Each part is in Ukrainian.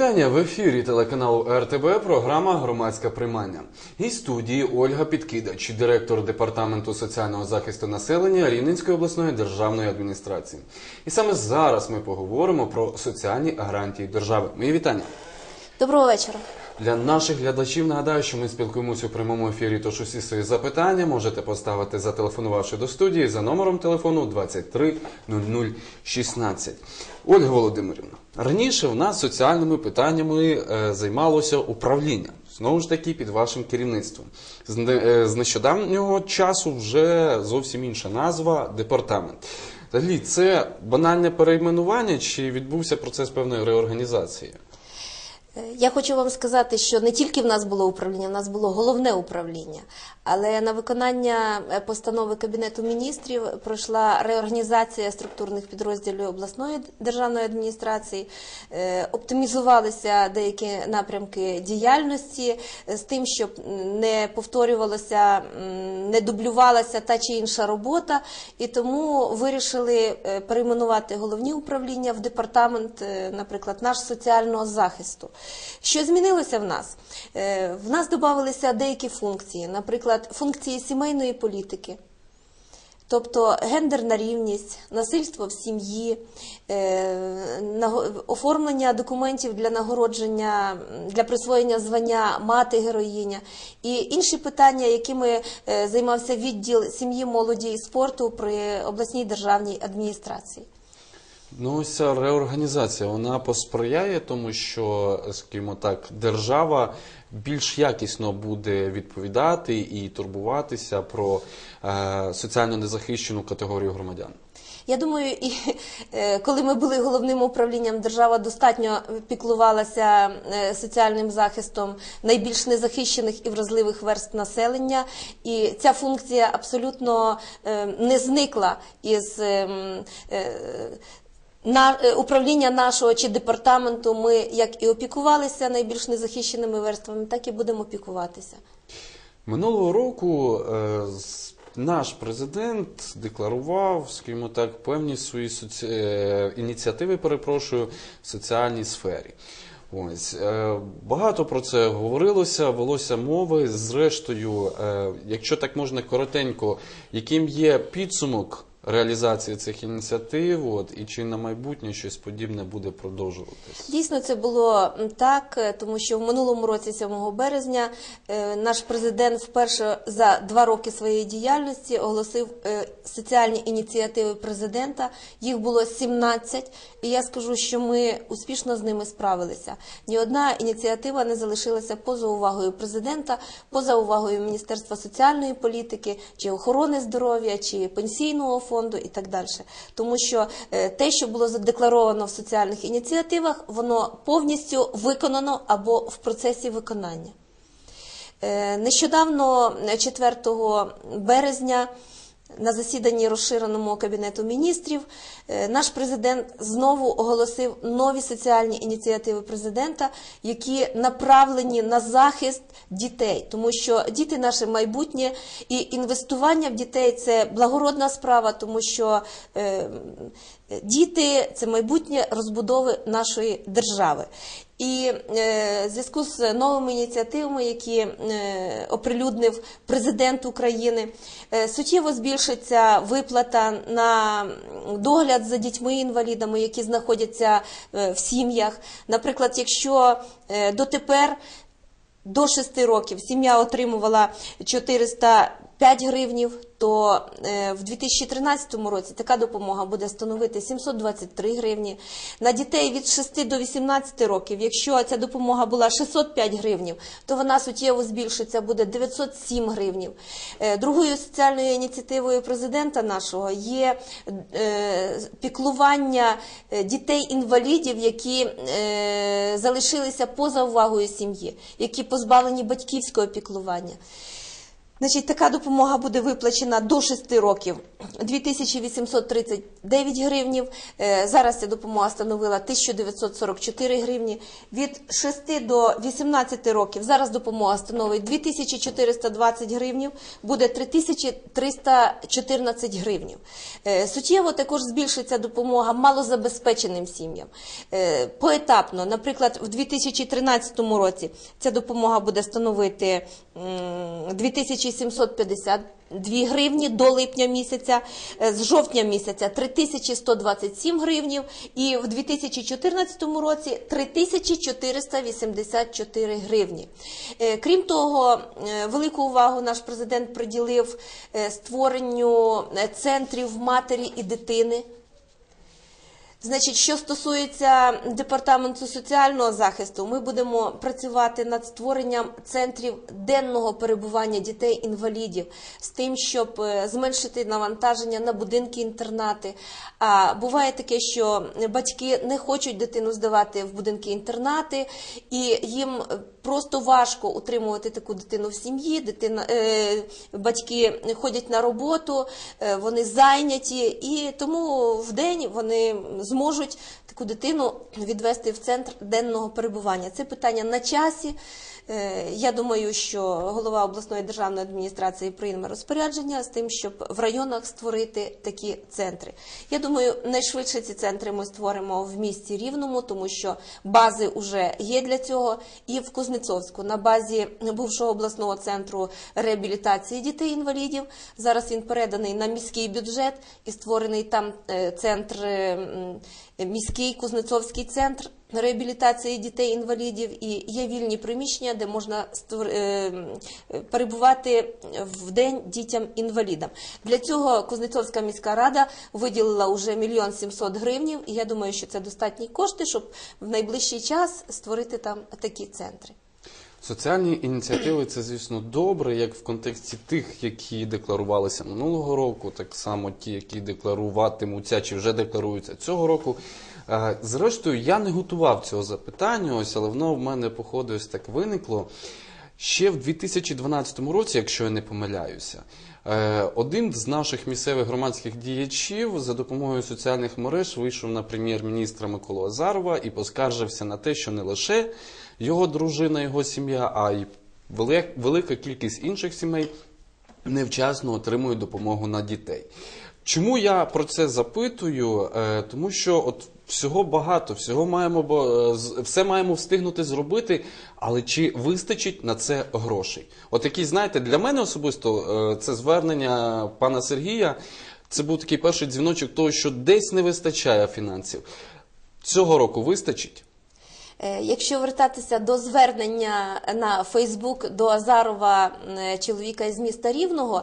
Вітання в ефірі телеканалу РТБ. Програма Громадське приймання. І студії Ольга Підкидач, директор департаменту соціального захисту населення Рівненської обласної державної адміністрації. І саме зараз ми поговоримо про соціальні гарантії держави. Мої вітання. Доброго вечора. Для наших глядачів нагадаю, що ми спілкуємося у прямому ефірі. Тож усі свої запитання можете поставити, зателефонувавши до студії за номером телефону 23 00 16. Ольга Володимирівна, раніше в нас соціальними питаннями е, займалося управління. Знову ж таки, під вашим керівництвом. З, е, нещодавнього часу вже зовсім інша назва департамент. Взагалі, це банальне перейменування чи відбувся процес певної реорганізації? Е, Я хочу вам сказати, що не тільки в нас було управління, в нас було головне управління. Але на виконання е, постанови Кабінету міністрів пройшла реорганізація структурних підрозділів обласної державної адміністрації, е, оптимізувалися деякі напрямки діяльності з тим, щоб не повторювалося, не дублювалася та чи інша робота, і тому вирішили перейменувати головні управління в департамент, наприклад, наш соціального захисту. Що змінилося в нас? Е, В нас додавалися деякі функції, наприклад, функції сімейної політики. Тобто гендерна рівність, насильство в сім'ї, е, оформлення документів для нагородження, для присвоєння звання мати героїня і інші питання, якими е, займався відділ сім'ї, молоді і спорту при обласній державній адміністрації. Ну, ця реорганізація вона посприяє тому, що, скажімо так, держава більш якісно буде відповідати і турбуватися про е, соціально незахищену категорію громадян. Я думаю, і е, коли ми були головним управлінням, держава достатньо піклувалася е, соціальним захистом найбільш незахищених і вразливих верств населення, і ця функція абсолютно е, не зникла із. На е, управління нашого чи департаменту ми як і опікувалися найбільш незахищеними верствами, так і будемо опікуватися. Минулого року е, наш президент декларував, скажімо так, певні свої соці... е, ініціативи, перепрошую, в соціальній сфері. Ось багато про це говорилося, велося мови. Зрештою, якщо так можна коротенько, яким є підсумок реалізації цих ініціатив, от і чи на майбутнє щось подібне буде продовжуватись? Дійсно, це було так, е, тому що в минулому році, 7 березня, е, наш президент вперше за два роки своєї діяльності оголосив е, соціальні ініціативи президента. Їх було 17, і я скажу, що ми успішно з ними справилися. Ні одна ініціатива не залишилася поза увагою президента, поза увагою Міністерства соціальної політики, чи охорони здоров'я, чи пенсійного фонду і так далі. Тому що е, те, що було задекларовано в соціальних ініціативах, воно повністю виконано або в процесі виконання. Е, Нещодавно, е, 4 березня, на засіданні розширеному Кабінету міністрів, е, наш президент знову оголосив нові соціальні ініціативи президента, які направлені на захист дітей, тому що діти наше майбутнє і інвестування в дітей це благородна справа, тому що е, діти це майбутнє розбудови нашої держави. І е, в зв'язку з новими ініціативами, які е, оприлюднив президент України, е, суттєво збільшиться виплата на догляд за дітьми-інвалідами, які знаходяться в сім'ях. Наприклад, якщо дотепер до 6 років сім'я отримувала 405 гривнів, то е, в 2013 році така допомога буде становити 723 гривні. На дітей від 6 до 18 років, якщо ця допомога була 605 гривнів, то вона суттєво збільшиться, буде 907 гривнів. Е, Другою соціальною ініціативою президента нашого є е, піклування дітей-інвалідів, які залишилися поза увагою сім'ї, які позбавлені батьківського піклування. Значить, така допомога буде виплачена до 6 років 2839 гривнів. Е, зараз ця допомога становила 1944 гривні. Від 6 до 18 років зараз допомога становить 2420 гривнів, буде 3314 гривнів. Е, суттєво також збільшиться допомога малозабезпеченим сім'ям. Е, поетапно, наприклад, в 2013 році ця допомога буде становити 2000 3752 гривні до липня місяця, е, з жовтня місяця 3127 гривнів і в 2014 році 3484 гривні. Е, крім того, е, велику увагу наш президент приділив створенню центрів матері і дитини. Значить, що стосується департаменту соціального захисту, ми будемо працювати над створенням центрів денного перебування дітей-інвалідів з тим, щоб е, зменшити навантаження на будинки-інтернати. А буває таке, що батьки не хочуть дитину здавати в будинки-інтернати, і їм просто важко утримувати таку дитину в сім'ї. Дитина, е, батьки ходять на роботу, е, вони зайняті, і тому в день вони зможуть таку дитину відвести в центр денного перебування. Це питання на часі. Е, Я думаю, що голова обласної державної адміністрації прийме розпорядження з тим, щоб в районах створити такі центри. Я думаю, найшвидше ці центри ми створимо в місті Рівному, тому що бази вже є для цього. І в Кузнецовську на базі бувшого обласного центру реабілітації дітей-інвалідів. Зараз він переданий на міський бюджет і створений там е, центр міський Кузнецовський центр реабілітації дітей-інвалідів і є вільні приміщення, де можна е, перебувати в день дітям-інвалідам. Для цього Кузнецовська міська рада виділила вже мільйон сімсот гривнів, і я думаю, що це достатні кошти, щоб в найближчий час створити там такі центри. Соціальні ініціативи це, звісно, добре, як в контексті тих, які декларувалися минулого року, так само ті, які декларуватимуться чи вже декларуються цього року. Е, Зрештою, я не готував цього запитання, ось, але воно в мене, походу, ось так виникло. Ще в 2012 році, якщо я не помиляюся, е, один з наших місцевих громадських діячів за допомогою соціальних мереж вийшов на прем'єр-міністра Миколу Азарова і поскаржився на те, що не лише його дружина, його сім'я, а й велика кількість інших сімей невчасно отримують допомогу на дітей. Чому я про це запитую? Е, Тому що от всього багато, всього маємо, бо- е, все маємо встигнути зробити, але чи вистачить на це грошей? От який, знаєте, для мене особисто е, це звернення пана Сергія. Це був такий перший дзвіночок того, що десь не вистачає фінансів. Цього року вистачить? Е, Якщо вертатися до звернення на Фейсбук до Азарова, е, чоловіка із міста Рівного,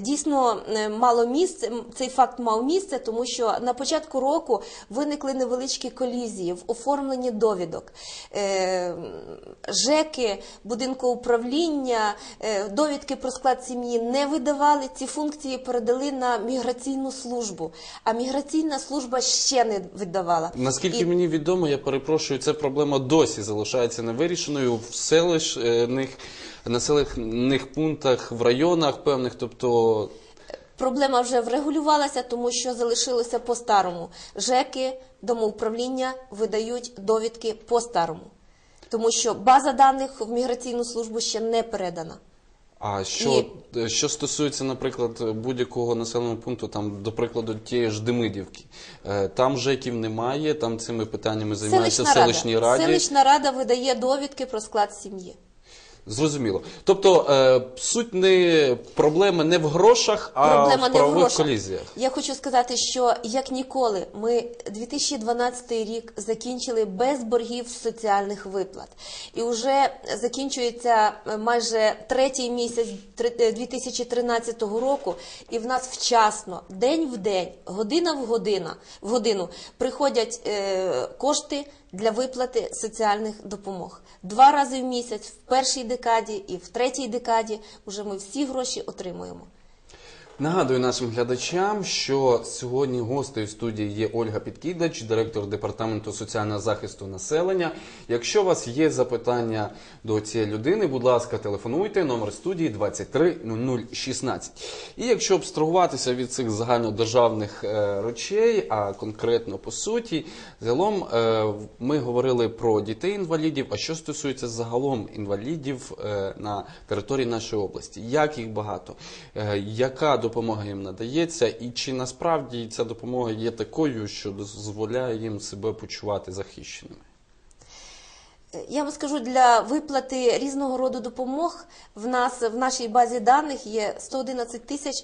дійсно е, мало місце. Цей факт мав місце, тому що на початку року виникли невеличкі колізії в оформленні довідок. Е, ЖЕКи, будинку управління, е, довідки про склад сім'ї не видавали. Ці функції передали на міграційну службу, а міграційна служба ще не видавала. Наскільки І- мені відомо, я перепрошую, ця проблема досі залишається невирішеною в селищних населених пунктах, в районах певних. Тобто, Проблема вже врегулювалася, тому що залишилося по-старому. ЖЕКи, домоуправління видають довідки по-старому. Тому що база даних в міграційну службу ще не передана. а що, Ні. що стосується, наприклад, будь-якого населеного пункту, там, до прикладу, тієї ж Демидівки, е, там ЖЕКів немає, там цими питаннями займаються Селищна селищні рада. раді. Селищна рада видає довідки про склад сім'ї. Зрозуміло. Тобто е, суть не проблема не в грошах, а Проблема в не в грошах. колізіях. Я хочу сказати, що як ніколи, ми 2012 рік закінчили без боргів соціальних виплат, і вже закінчується е, майже третій місяць три- е, 2013 року, і в нас вчасно, день в день, година в година в годину приходять е, кошти для виплати соціальних допомог. Два рази в місяць, в першій декаді і в третій декаді, вже ми всі гроші отримуємо. Нагадую нашим глядачам, що сьогодні гостею студії є Ольга Підкідач, директор департаменту соціального захисту населення. Якщо у вас є запитання до цієї людини, будь ласка, телефонуйте номер студії 230016. І якщо абстрагуватися від цих загальнодержавних е, речей, а конкретно по суті, загалом е, ми говорили про дітей інвалідів. А що стосується загалом інвалідів е, на території нашої області, як їх багато, яка допомога їм надається, і чи насправді ця допомога є такою, що дозволяє їм себе почувати захищеними? Я вам скажу, для виплати різного роду допомог в нас в нашій базі даних є 111 тисяч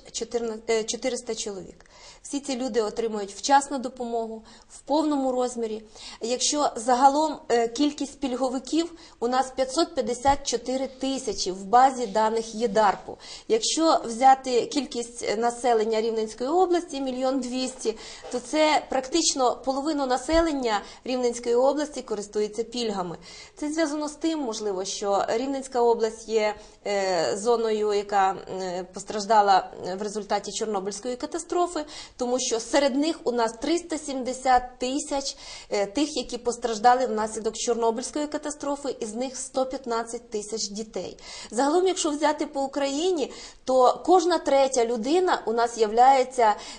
400 чоловік. Всі ці люди отримують вчасну допомогу в повному розмірі. Якщо загалом е, кількість пільговиків у нас 554 тисячі в базі даних ЄДАРПу. Якщо взяти кількість населення Рівненської області мільйон двісті, то це практично половину населення Рівненської області користується пільгами. Це зв'язано з тим, можливо, що Рівненська область є е, зоною, яка е, постраждала в результаті Чорнобильської катастрофи, тому що серед них у нас 370 тисяч е, тих, які постраждали внаслідок Чорнобильської катастрофи, із них 115 тисяч дітей. Загалом, якщо взяти по Україні, то кожна третя людина у нас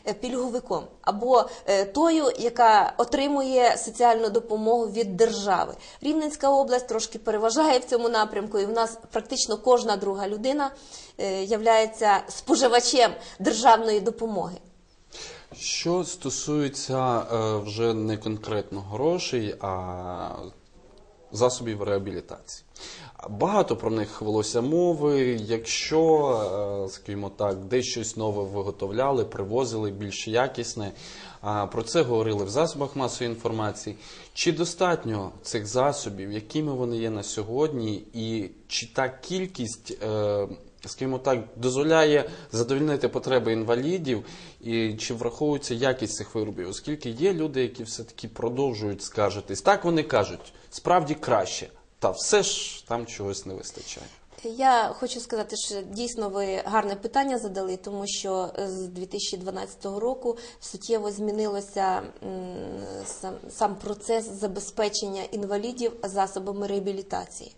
е, пільговиком або е, тою, яка отримує соціальну допомогу від держави. Рівненська область трошки переважає в цьому напрямку, і в нас практично кожна друга людина е, являється споживачем державної допомоги. Що стосується е, вже не конкретно грошей, а засобів реабілітації. Багато про них велося мови. Якщо, е, скажімо так, десь щось нове виготовляли, привозили більш якісне. Про це говорили в засобах масової інформації. Чи достатньо цих засобів, якими вони є на сьогодні, і чи та кількість, е, скажімо так, дозволяє задовольнити потреби інвалідів, і чи враховується якість цих виробів? Оскільки є люди, які все-таки продовжують скаржитись. Так вони кажуть, справді краще, та все ж там чогось не вистачає. Я хочу сказати, що дійсно ви гарне питання задали, тому що з 2012 року суттєво змінилося сам, сам процес забезпечення інвалідів засобами реабілітації.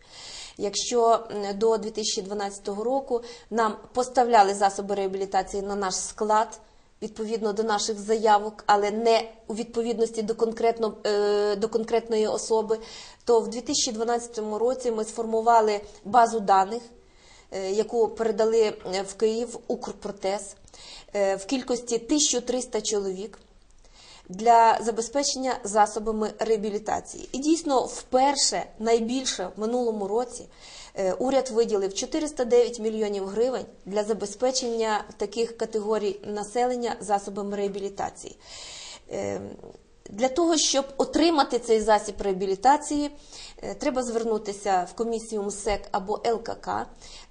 Якщо до 2012 року нам поставляли засоби реабілітації на наш склад, відповідно до наших заявок, але не у відповідності до, конкретно, е, до конкретної особи, то в 2012 році ми сформували базу даних, е, яку передали е, в Київ Укрпротез в кількості 1300 чоловік для забезпечення засобами реабілітації. І дійсно, вперше найбільше в минулому році уряд виділив 409 мільйонів гривень для забезпечення таких категорій населення засобами реабілітації. Для того, щоб отримати цей засіб реабілітації, е, треба звернутися в комісію МСЕК або ЛКК,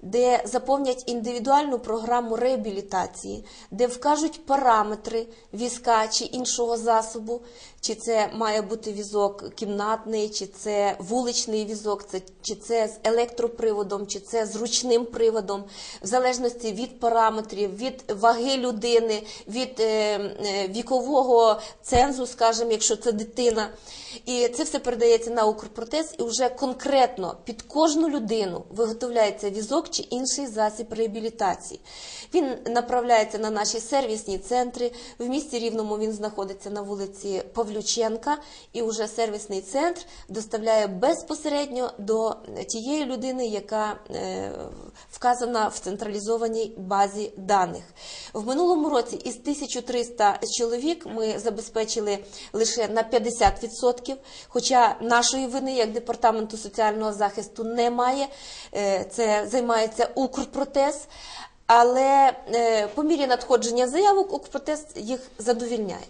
де заповнять індивідуальну програму реабілітації, де вкажуть параметри візка чи іншого засобу, чи це має бути візок кімнатний, чи це вуличний візок, чи це з електроприводом, чи це з ручним приводом, в залежності від параметрів, від ваги людини, від е, е, вікового цензу, скажімо, якщо це дитина. І це все передається на Укрпротез, і вже конкретно під кожну людину виготовляється візок чи інший засіб реабілітації. Він направляється на наші сервісні центри. В місті Рівному він знаходиться на вулиці Павлюченка, і вже сервісний центр доставляє безпосередньо до тієї людини, яка е, вказана в централізованій базі даних. В минулому році із 1300 чоловік ми забезпечили лише на 50%, хоча нашої вини як департаменту соціального захисту немає. Е, Це займається Укрпротез. Але е, по мірі надходження заявок Укрпротез їх задовільняє.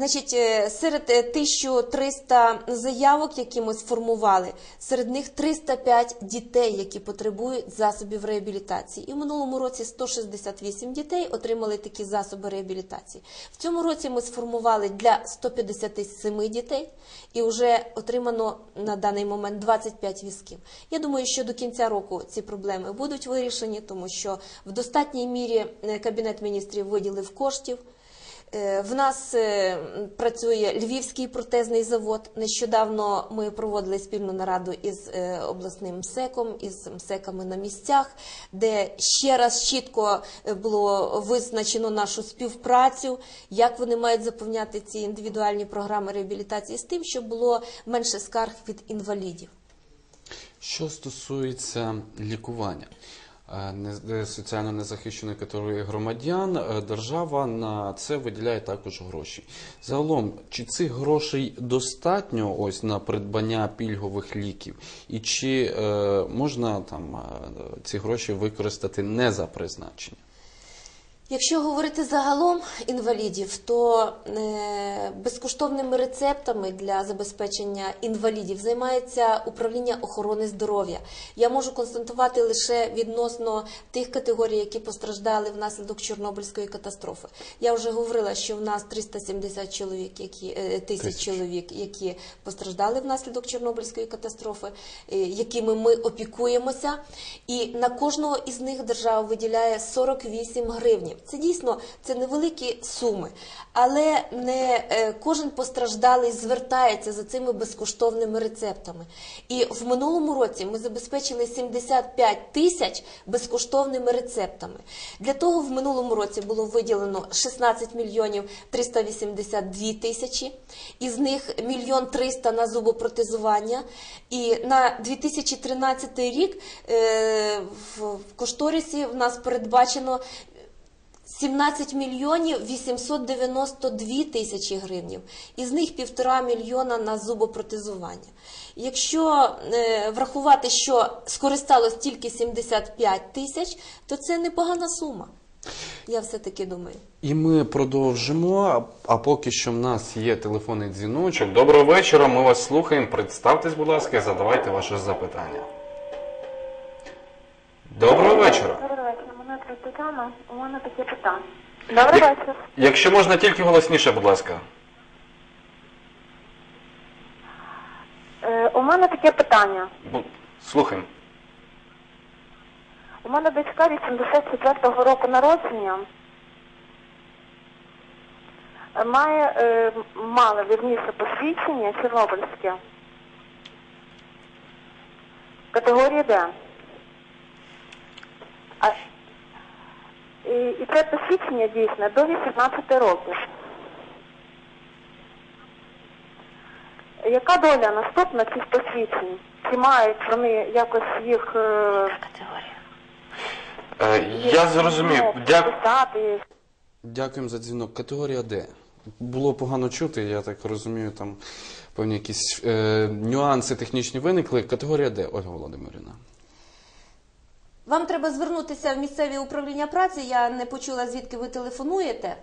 Значить, е, серед е, 1300 заявок, які ми сформували, серед них 305 дітей, які потребують засобів реабілітації. І в минулому році 168 дітей отримали такі засоби реабілітації. В цьому році ми сформували для 157 дітей і вже отримано на даний момент 25 візків. Я думаю, що до кінця року ці проблеми будуть вирішені, тому що в достатній мірі е, Кабінет міністрів виділив коштів. Е, В нас е, працює Львівський протезний завод. Нещодавно ми проводили спільну нараду із е, обласним МСЕКом, із МСЕКами на місцях, де ще раз чітко було визначено нашу співпрацю, як вони мають заповняти ці індивідуальні програми реабілітації з тим, щоб було менше скарг від інвалідів. Що стосується лікування соціально незахищеної категорії громадян, е, держава на це виділяє також гроші. Загалом, чи цих грошей достатньо ось на придбання пільгових ліків, і чи е, можна там е, ці гроші використати не за призначенням? Якщо говорити загалом інвалідів, то е, безкоштовними рецептами для забезпечення інвалідів займається управління охорони здоров'я. Я можу констатувати лише відносно тих категорій, які постраждали внаслідок Чорнобильської катастрофи. Я вже говорила, що в нас 370 чоловік, які е, тисяч чоловік, які постраждали внаслідок Чорнобильської катастрофи, е, якими ми опікуємося, і на кожного із них держава виділяє 48 гривнів. Це дійсно це невеликі суми, але не е, кожен постраждалий звертається за цими безкоштовними рецептами. І в минулому році ми забезпечили 75 тисяч безкоштовними рецептами. Для того в минулому році було виділено 16 мільйонів 382 тисячі, із них мільйон 300 на зубопротезування. І на 2013 рік е, в в кошторисі в нас передбачено 17 мільйонів 892 тисячі гривнів, із них півтора мільйона на зубопротезування. Якщо е, врахувати, що скористалось тільки 75 тисяч, то це непогана сума. Я все-таки думаю. І ми продовжимо. А- поки що в нас є телефонний дзвіночок. Доброго вечора. Ми вас слухаємо. Представтесь, будь ласка, і задавайте ваше запитання. Доброго вечора. Мене звуть Тетяна. У мене таке питання. Добрий Як- вечір. Якщо можна тільки голосніше, будь ласка. Е, у мене таке питання. Бу- Слухаємо. У мене дочка 84-го року народження. Е, Має е, мала вірніше посвідчення Чорнобильське. Категорії Д. і, і це посвідчення дійсне до 18 років. Яка доля наступна цих посвідчень? Чи мають вони якось їх е, Е, я зрозумів. Дя... писати? Дякуємо за дзвінок. Категорія Д. Було погано чути, я так розумію, там певні якісь е, нюанси технічні виникли. Категорія Д, Ольга Володимирівна. Вам треба звернутися в місцеві управління праці. Я не почула, звідки ви телефонуєте.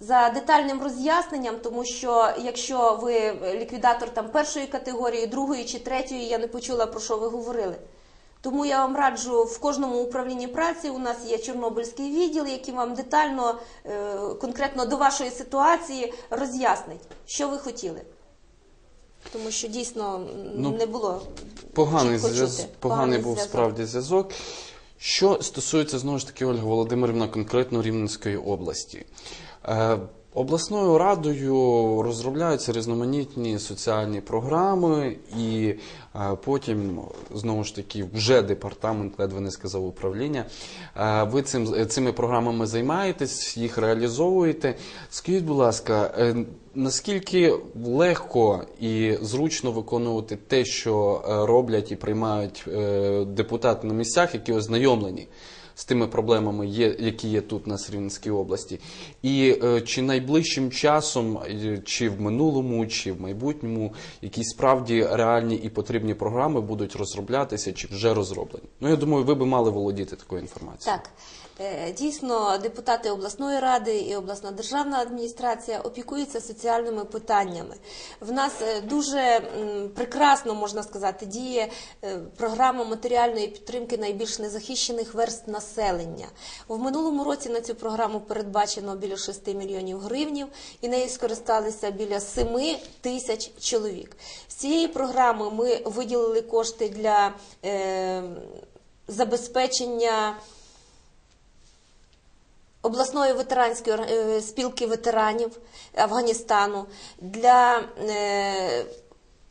За детальним роз'ясненням, тому що якщо ви ліквідатор там першої категорії, другої чи третьої, я не почула про що ви говорили. Тому я вам раджу в кожному управлінні праці. У нас є Чорнобильський відділ, який вам детально, е, конкретно до вашої ситуації роз'яснить, що ви хотіли. Тому що дійсно Ну, не було Поганий, зв'язок. поганий був зв'язок. справді зв'язок. Що стосується знову ж таки Ольга Володимирівна, конкретно Рівненської області. Е, обласною радою розробляються різноманітні соціальні програми, і е, потім знову ж таки вже департамент, ледве не сказав управління. Е, ви цим, цими програмами займаєтесь, їх реалізовуєте. Скажіть, будь ласка, е, наскільки легко і зручно виконувати те, що е, роблять і приймають е, депутати на місцях, які ознайомлені з тими проблемами, є, які є тут на Рівненській області, і е, чи найближчим часом, е, чи в минулому, чи в майбутньому, якісь справді реальні і потрібні програми будуть розроблятися, чи вже розроблені? Ну я думаю, ви би мали володіти такою інформацією. Так. Е, Дійсно, депутати обласної ради і обласна державна адміністрація опікуються соціальними питаннями. В нас е, дуже прекрасно можна сказати діє е, програма матеріальної підтримки найбільш незахищених верст населення. В минулому році на цю програму передбачено біля 6 мільйонів гривнів, і нею скористалися біля 7 тисяч чоловік. З цієї програми ми виділили кошти для е, забезпечення обласної ветеранської е, спілки ветеранів Афганістану. Для е,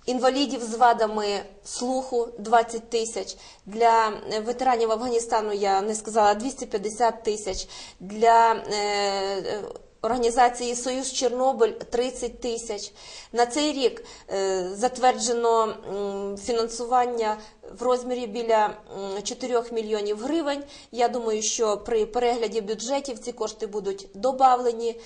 інвалідів з вадами слуху 20 тисяч, для е, ветеранів Афганістану я не сказала 250 тисяч, для Організації Союз Чорнобиль 30 тисяч. На цей рік е, затверджено фінансування в розмірі біля м, 4 мільйонів гривень. Я думаю, що при перегляді бюджетів ці кошти будуть добавлені.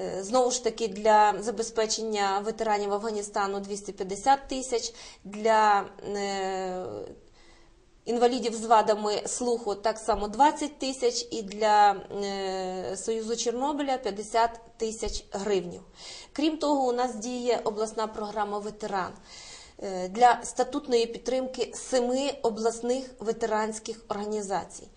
Е, Знову ж таки, для забезпечення ветеранів Афганістану 250 тисяч, для е, інвалідів з вадами слуху так само 20 тисяч і для е, Союзу Чорнобиля 50 тисяч гривнів. Крім того, у нас діє обласна програма ветеран е, для статутної підтримки семи обласних ветеранських організацій.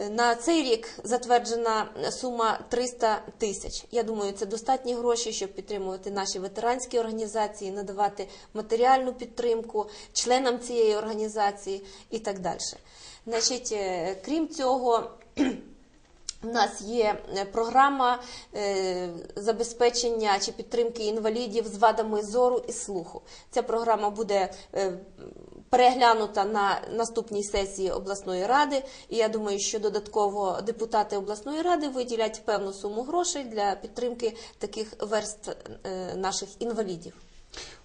Е, На цей рік затверджена сума 300 тисяч. Я думаю, це достатні гроші, щоб підтримувати наші ветеранські організації, надавати матеріальну підтримку членам цієї організації і так далі. Значить, е, крім цього, у нас є е, програма е, забезпечення чи підтримки інвалідів з вадами зору і слуху. Ця програма буде е, переглянута на наступній сесії обласної ради. І я думаю, що додатково депутати обласної ради виділять певну суму грошей для підтримки таких верств е, наших інвалідів.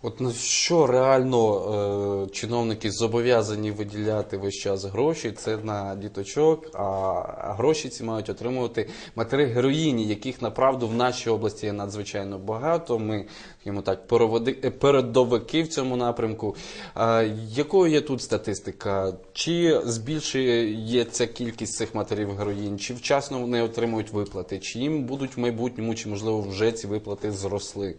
От на що реально е, чиновники зобов'язані виділяти весь час гроші? Це на діточок, а, гроші ці мають отримувати матері героїні, яких направду в нашій області є надзвичайно багато. Ми скажімо так, переводи- е, передовики в цьому напрямку. А, якою є тут статистика? Чи збільшується кількість цих матерів героїнь, чи вчасно вони отримують виплати, чи їм будуть в майбутньому, чи можливо вже ці виплати зросли?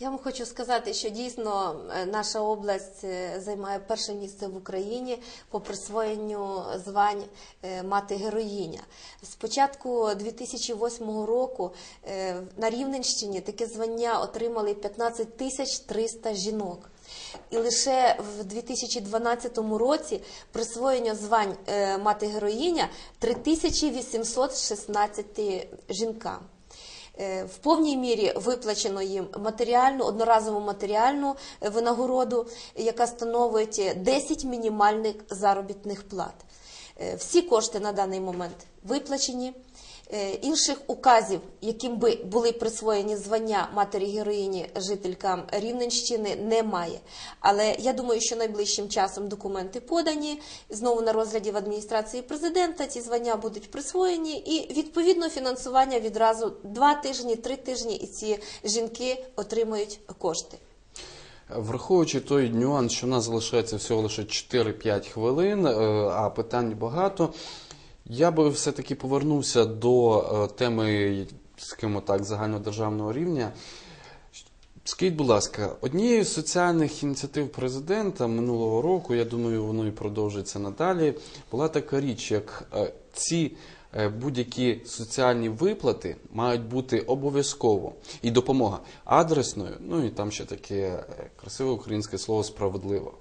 Я вам хочу сказати, що дійсно е, наша область е, займає перше місце в Україні по присвоєнню звань е, мати героїня. З початку 2008 року на Рівненщині таке звання отримали 15 тисяч 300 жінок. І лише в 2012 році присвоєння звань мати героїня 3816 жінкам. Е, В повній мірі виплачено їм матеріальну, одноразову матеріальну е, винагороду, яка становить 10 мінімальних заробітних плат. Е, Всі кошти на даний момент виплачені. Е, Інших указів, яким би були присвоєні звання матері героїні жителькам Рівненщини, немає. Але я думаю, що найближчим часом документи подані знову на розгляді в адміністрації президента. Ці звання будуть присвоєні, і відповідно фінансування відразу два тижні, три тижні, і ці жінки отримають кошти. Враховуючи той нюанс, що в нас залишається всього лише 4-5 хвилин, е, а питань багато, я би все-таки повернувся до е, теми, скажімо так, загальнодержавного рівня. Скажіть, будь ласка, однією з соціальних ініціатив президента минулого року, я думаю, воно і продовжиться надалі, була така річ, як е, ці е, будь-які соціальні виплати мають бути обов'язково і допомога адресною, ну і там ще таке красиве українське слово справедливо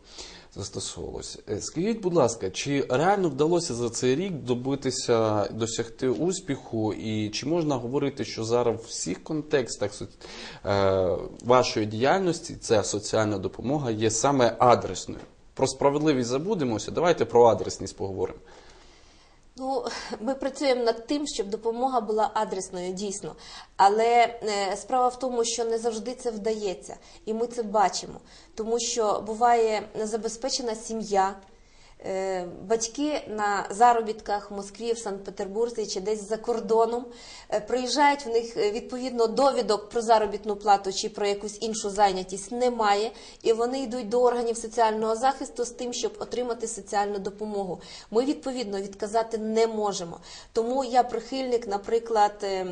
застосовувалося. Е, Скажіть, будь ласка, чи реально вдалося за цей рік добитися, досягти успіху, і чи можна говорити, що зараз в всіх контекстах е, вашої діяльності ця соціальна допомога є саме адресною? Про справедливість забудемося, давайте про адресність поговоримо. Ну, ми працюємо над тим, щоб допомога була адресною, дійсно. Але е, справа в тому, що не завжди це вдається, і ми це бачимо. Тому що буває незабезпечена сім'я, батьки на заробітках в Москві, в Санкт-Петербурзі чи десь за кордоном е, приїжджають в них е, відповідно довідок про заробітну плату чи про якусь іншу зайнятість немає, і вони йдуть до органів соціального захисту з тим, щоб отримати соціальну допомогу. Ми відповідно відказати не можемо. Тому я прихильник, наприклад, е,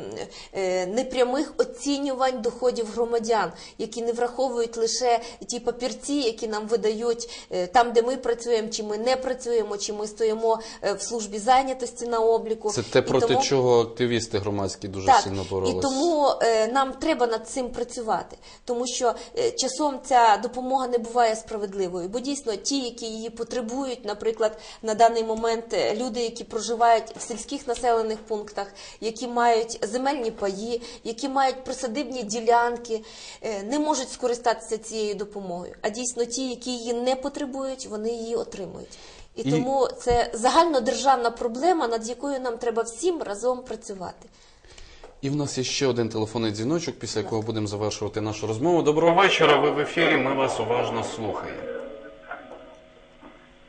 е, непрямих оцінювань доходів громадян, які не враховують лише ті папірці, які нам видають е, там, де ми працюємо, чи ми не працюємо, чи ми стоїмо е, в службі зайнятості на обліку. Це те, І проти тому- чого активісти громадські дуже так, сильно і тому е, нам треба над цим працювати, тому що е, часом ця допомога не буває справедливою, бо дійсно ті, які її потребують, наприклад, на даний момент е, люди, які проживають в сільських населених пунктах, які мають земельні паї, які мають присадибні ділянки, е, не можуть скористатися цією допомогою. А дійсно ті, які її не потребують, вони її отримують. І, І- тому це загальнодержавна проблема, над якою нам треба всім разом працювати. І в нас є ще один телефонний дзвіночок, після якого будемо завершувати нашу розмову. Доброго вечора, ви в ефірі. Ми вас уважно слухаємо.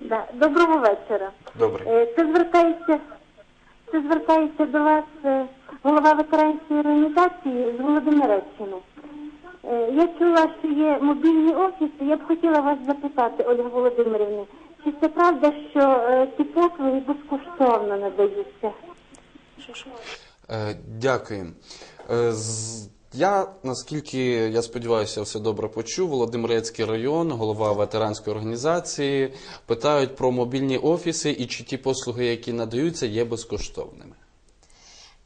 Да. Доброго вечора. Добре. Е, Це звертається, це звертається до вас е, голова ветеранської організації з Володимиреччини. Е, Я чула, що є мобільні офіси. Я б хотіла вас запитати, Ольга Володимирівна, чи це правда, що е, ці послуги безкоштовно надаються? Е, Дякую. Е, Я, наскільки я сподіваюся, все добре почув. Володимирецький район, голова ветеранської організації, питають про мобільні офіси і чи ті послуги, які надаються, є безкоштовними.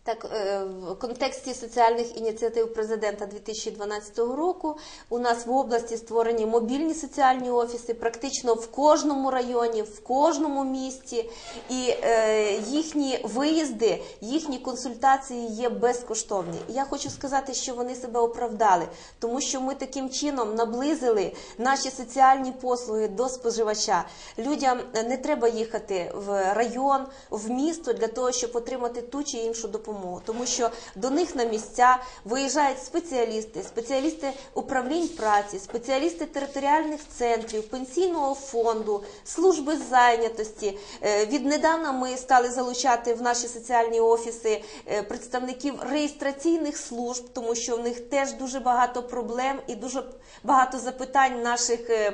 Так, е, в контексті соціальних ініціатив президента 2012 року у нас в області створені мобільні соціальні офіси, практично в кожному районі, в кожному місті, і е, їхні виїзди, їхні консультації є безкоштовні. Я хочу сказати, що вони себе оправдали, тому що ми таким чином наблизили наші соціальні послуги до споживача. Людям не треба їхати в район, в місто для того, щоб отримати ту чи іншу допомогу, тому що до них на місця виїжджають спеціалісти, спеціалісти управлінь праці, спеціалісти територіальних центрів, пенсійного фонду, служби зайнятості. Е, Віднедавна ми стали залучати в наші соціальні офіси е, представників реєстраційних служб, тому що в них теж дуже багато проблем і дуже багато запитань наших е,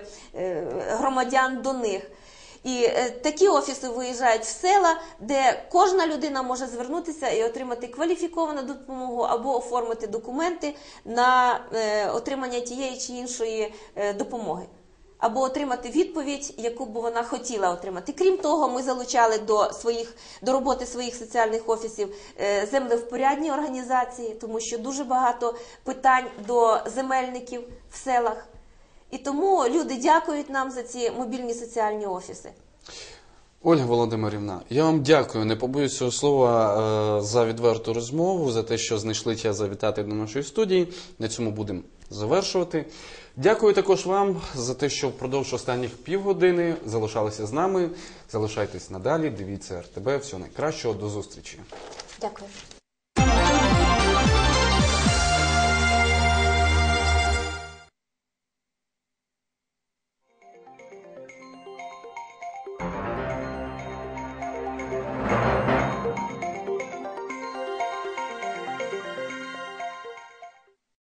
громадян до них. І е, такі офіси виїжджають в села, де кожна людина може звернутися і отримати кваліфіковану допомогу або оформити документи на е, отримання тієї чи іншої е, допомоги. Або отримати відповідь, яку б вона хотіла отримати. Крім того, ми залучали до своїх до роботи своїх соціальних офісів землевпорядні організації, тому що дуже багато питань до земельників в селах. І тому люди дякують нам за ці мобільні соціальні офіси. Ольга Володимирівна, я вам дякую. Не побоюсь цього слова е, за відверту розмову, за те, що знайшли час завітати до нашої студії. На цьому будемо завершувати. Дякую також вам за те, що впродовж останніх півгодини залишалися з нами. Залишайтесь надалі, дивіться РТБ. Всього найкращого, до зустрічі. Дякую.